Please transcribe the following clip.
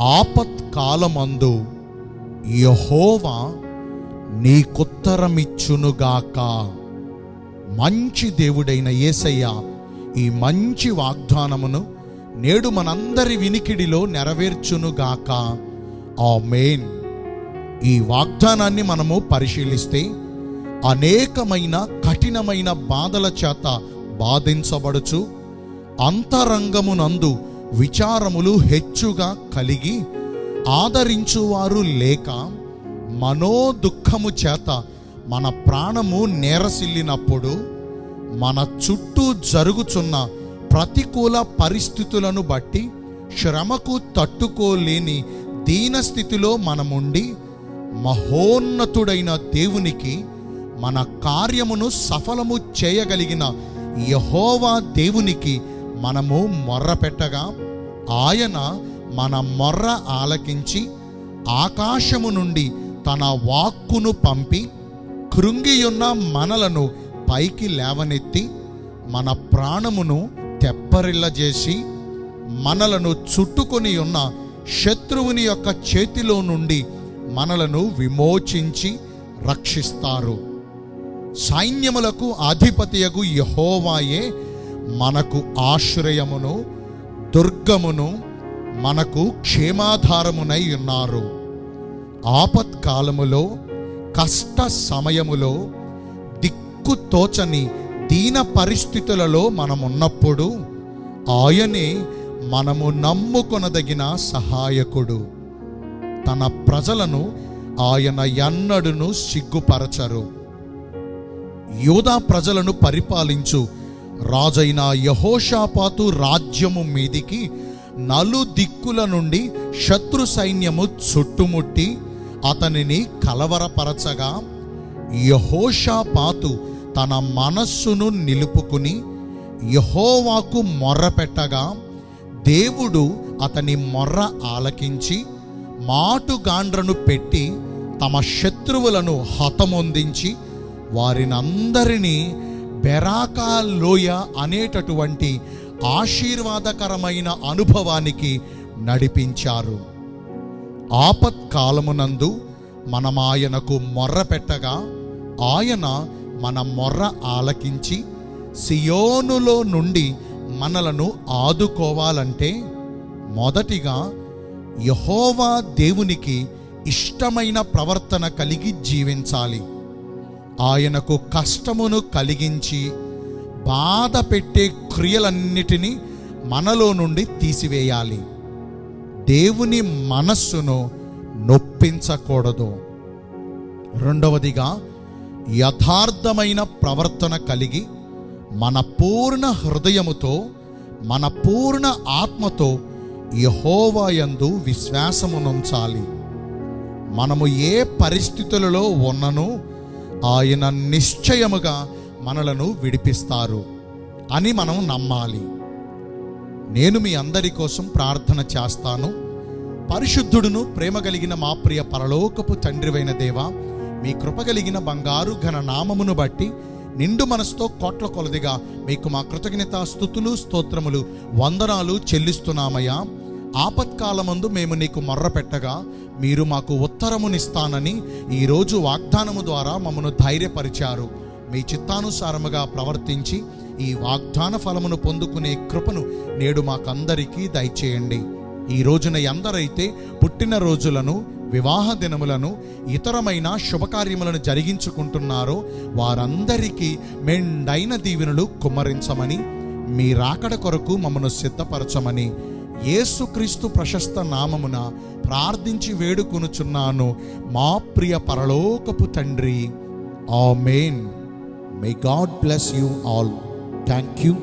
ఆపత్కాలమందు యహోవా నీకుత్తరమిచ్చునుగాక. మంచి దేవుడైన యేసయ్య ఈ మంచి వాగ్దానమును నేడు మనందరి వినికిడిలో నెరవేర్చునుగాక. మెయిన్ ఈ వాగ్దానాన్ని మనము పరిశీలిస్తే అనేకమైన కఠినమైన బాధల చేత బాధించబడుచు అంతరంగమునందు విచారములు హెచ్చుగా కలిగి ఆదరించువారు లేక మనోదుఖము చేత మన ప్రాణము నేరసిల్లినప్పుడు మన చుట్టూ జరుగుచున్న ప్రతికూల పరిస్థితులను బట్టి శ్రమకు తట్టుకోలేని దీనస్థితిలో మనముండి మహోన్నతుడైన దేవునికి మన కార్యమును సఫలము చేయగలిగిన యహోవా దేవునికి మనము మొర్రపెట్టగా ఆయన మన మొర్ర ఆలకించి ఆకాశము నుండి తన వాక్కును పంపి కృంగియున్న మనలను పైకి లేవనెత్తి మన ప్రాణమును తెప్పరిల్లజేసి మనలను చుట్టుకొని ఉన్న శత్రువుని యొక్క చేతిలో నుండి మనలను విమోచించి రక్షిస్తారు. సైన్యములకు అధిపతియగు యహోవాయే మనకు ఆశ్రయమును దుర్గమును మనకు క్షేమాధారమునై ఉన్నారు. ఆపత్కాలములో కష్ట సమయములో దిక్కు తోచని దీన పరిస్థితులలో మనమున్నప్పుడు ఆయనే మనము నమ్ముకొనదగిన సహాయకుడు. తన ప్రజలను ఆయన ఎన్నడును సిగ్గుపరచరు. యోధా ప్రజలను పరిపాలించు రాజైన యహోషాపాతు రాజ్యము మీదికి నలు దిక్కుల నుండి శత్రు సైన్యము చుట్టుముట్టి అతనిని కలవరపరచగా యహోషాపాతు తన మనస్సును నిలుపుకుని యహోవాకు మొర్రపెట్టగా దేవుడు అతని మొర్ర ఆలకించి మాటుగాండ్రను పెట్టి తమ శత్రువులను హతమొందించి వారినందరినీ బెరాకా లోయ అనేటటువంటి ఆశీర్వాదకరమైన అనుభవానికి నడిపించారు. ఆపత్కాలమునందు మనం ఆయనకు మొర్ర పెట్టగా ఆయన మన మొర్ర ఆలకించి సియోనులో నుండి మనలను ఆదుకోవాలంటే మొదటిగా యహోవా దేవునికి ఇష్టమైన ప్రవర్తన కలిగి జీవించాలి. ఆయనకు కష్టమును కలిగించి బాధ పెట్టే క్రియలన్నిటినీ మనలో నుండి తీసివేయాలి. దేవుని మనస్సును నొప్పించకూడదు. రెండవదిగా యథార్థమైన ప్రవర్తన కలిగి మన పూర్ణ హృదయముతో మన పూర్ణ ఆత్మతో యహోవాయందు విశ్వాసమునుంచాలి. మనము ఏ పరిస్థితులలో ఉన్నను ఆయన నిశ్చయముగా మనలను విడిపిస్తారు అని మనం నమ్మాలి. నేను మీ అందరి కోసం ప్రార్థన చేస్తాను. పరిశుద్ధుడును ప్రేమ కలిగిన మా ప్రియ పరలోకపు తండ్రివైన దేవా మీ కృప కలిగిన బంగారు ఘన నామమును బట్టి నిండు మనసుతో కోట్ల కొలదిగా మీకు మా కృతజ్ఞత స్థుతులు స్తోత్రములు వందనాలు చెల్లిస్తున్నామయ్యా. ఆపత్కాలమందు మేము నీకు మొర్ర పెట్టగా మీరు మాకు ఉత్తరమునిస్తానని ఈరోజు వాగ్దానము ద్వారా మమ్మను ధైర్యపరిచారు. మీ చిత్తానుసారముగా ప్రవర్తించి ఈ వాగ్దాన ఫలమును పొందుకునే కృపను నేడు మాకందరికీ దయచేయండి. ఈ రోజున ఎందరైతే పుట్టిన రోజులను వివాహ దినములను ఇతరమైన శుభకార్యములను జరిగించుకుంటున్నారో వారందరికీ మెండైన దీవెనలు కుమ్మరించమని మీ రాకడ కొరకు మమ్మను సిద్ధపరచమని యేసుక్రీస్తు ప్రశస్త నామమున ప్రార్థించి వేడుకొనుచున్నాను. మా ప్రియ పరలోకపు తండ్రి. Amen may God bless you all thank you